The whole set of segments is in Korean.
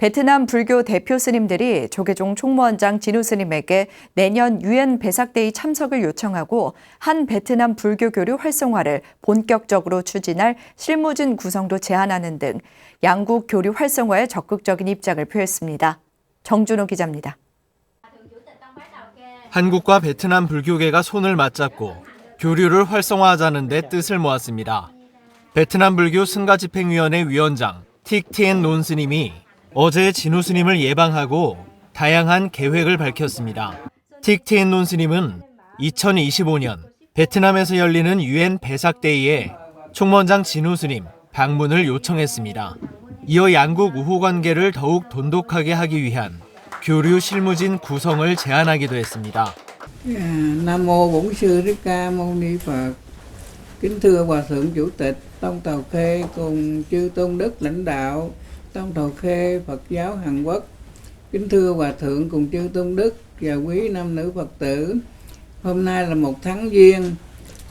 베트남 불교 대표 스님들이 조계종 총무원장 진우 스님에게 내년 유엔 배삭데이 참석을 요청하고 한 베트남 불교 교류 활성화를 본격적으로 추진할 실무진 구성도 제안하는 등 양국 교류 활성화에 적극적인 입장을 표했습니다. 정준호 기자입니다. 한국과 베트남 불교계가 손을 맞잡고 교류를 활성화하자는 데 뜻을 모았습니다. 베트남 불교 승가집행위원회 위원장 틱티엔 논 스님이 어제 진우 스님을 예방하고 다양한 계획을 밝혔습니다. 틱티엔 논 스님은 2025년 베트남에서 열리는 유엔 배삭데이에 총무원장 진우 스님 방문을 요청했습니다. 이어 양국 우호 관계를 더욱 돈독하게 하기 위한 교류 실무진 구성을 제안하기도 했습니다. Nam mô Bổn sư. Kính thưa Hòa thượng Chủ tịch Tông Tàu Khê cùng chư tôn đức lãnh đạo Tông Tàu Khê Phật giáo Hàn Quốc. Kính thưa Hòa thượng cùng chư tôn đức và quý nam nữ Phật tử. Hôm nay là một tháng giêng,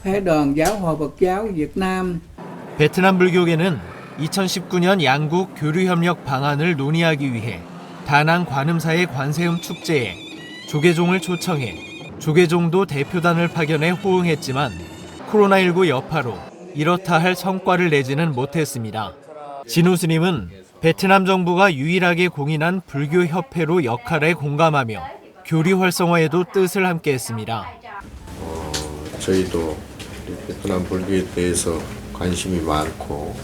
Phái đoàn Giáo hội Phật giáo Việt Nam 베트남 불교계는 2019년 양국 교류 협력 방안을 논의하기 위해 다낭 관음사의 관세음 축제에 조계종을 초청해 조계종도 대표단을 파견해 호응했지만 코로나19 여파로 이렇다 할 성과를 내지는 못했습니다. 진우 스님은 베트남 정부가 유일하게 공인한 불교 협회로 역할에 공감하며 교류 활성화에도 뜻을 함께 했습니다. 저희도 베트남 불교에 대해서 관심이 많고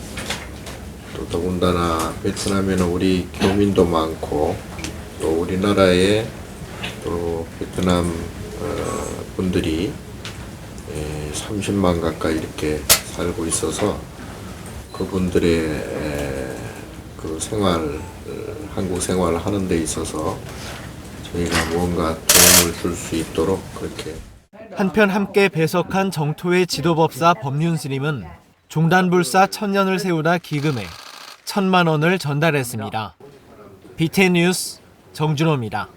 또 더군다나 베트남에는 우리 교민도 많고 또 우리나라에 또 베트남 어, 분들이 에, 30만 가까이 이렇게 살고 있어서 그분들의 에, 그 생활 어, 한국 생활을 하는 데 있어서 저희가 무언가 도움을 줄 수 있도록 그렇게 한편 함께 배석한 정토의 지도법사 법륜 스님은 종단불사 천년을 세우다 기금에 천만 원을 전달했습니다. BTN 뉴스 정준호입니다.